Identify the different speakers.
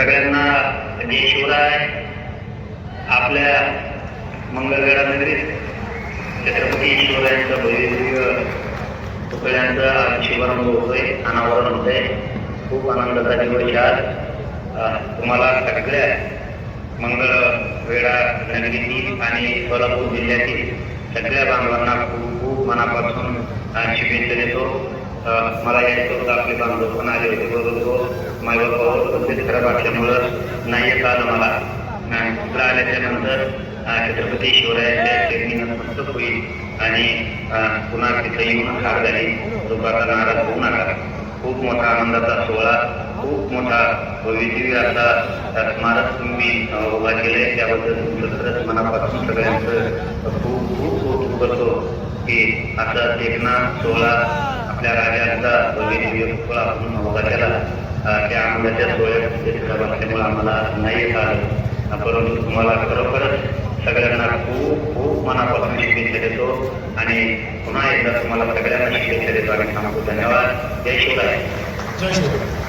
Speaker 1: सगळ्यांना जय शिवराय आपल्या मंगळवेढा नगरीत छत्रपती शिवरायांचं भव्य पुतळ्यांचा आज शुभारंभ होतोय अनावरण होतंय. खूप आनंदाचा दिवस आहे आज. तुम्हाला सगळ्या मंगळवेढा नगरीतील आणि सोलापूर जिल्ह्यातील सगळ्या बांधवांना खूप खूप मनापासून शुभेच्छा देतो. मला यायचं होतं आपले बांधव पण आले होते बरोबर माझ्या बाबावर तब्येत खराब असल्यामुळं नाही येत आलं मला. अं, इकडं आल्याच्यानंतर छत्रपती शिवरायांच्या चरणी नतमस्तक होईल आणि पुन्हा तिथं येऊन हार झाली. दुपारचा नाराज होऊ नका. खूप मोठा आनंदाचा सोहळा खूप मोठा भव्यदिव्य असा स्मारक तुम्ही उभा केलंय. त्याबद्दल तुमचं खरंच मनापासून सगळ्यांचं खूप खूप कौतुक करतो की असा देखना सोहळा आपल्या राजांचा भव्यदिव्य सोहळा म्हणून उभा केला. त्या आनंदाच्या सोहळ्यात उपस्थित आम्हाला नाही येत आलं परंतु तुम्हाला खरोखरच सगळ्यांना खूप खूप मनापासून शुभेच्छा देतो आणि पुन्हा एकदा तुम्हाला सगळ्यांना शुभेच्छा देतो आणि सांगतो धन्यवाद. जय शिवराय.
Speaker 2: जय शिवराय.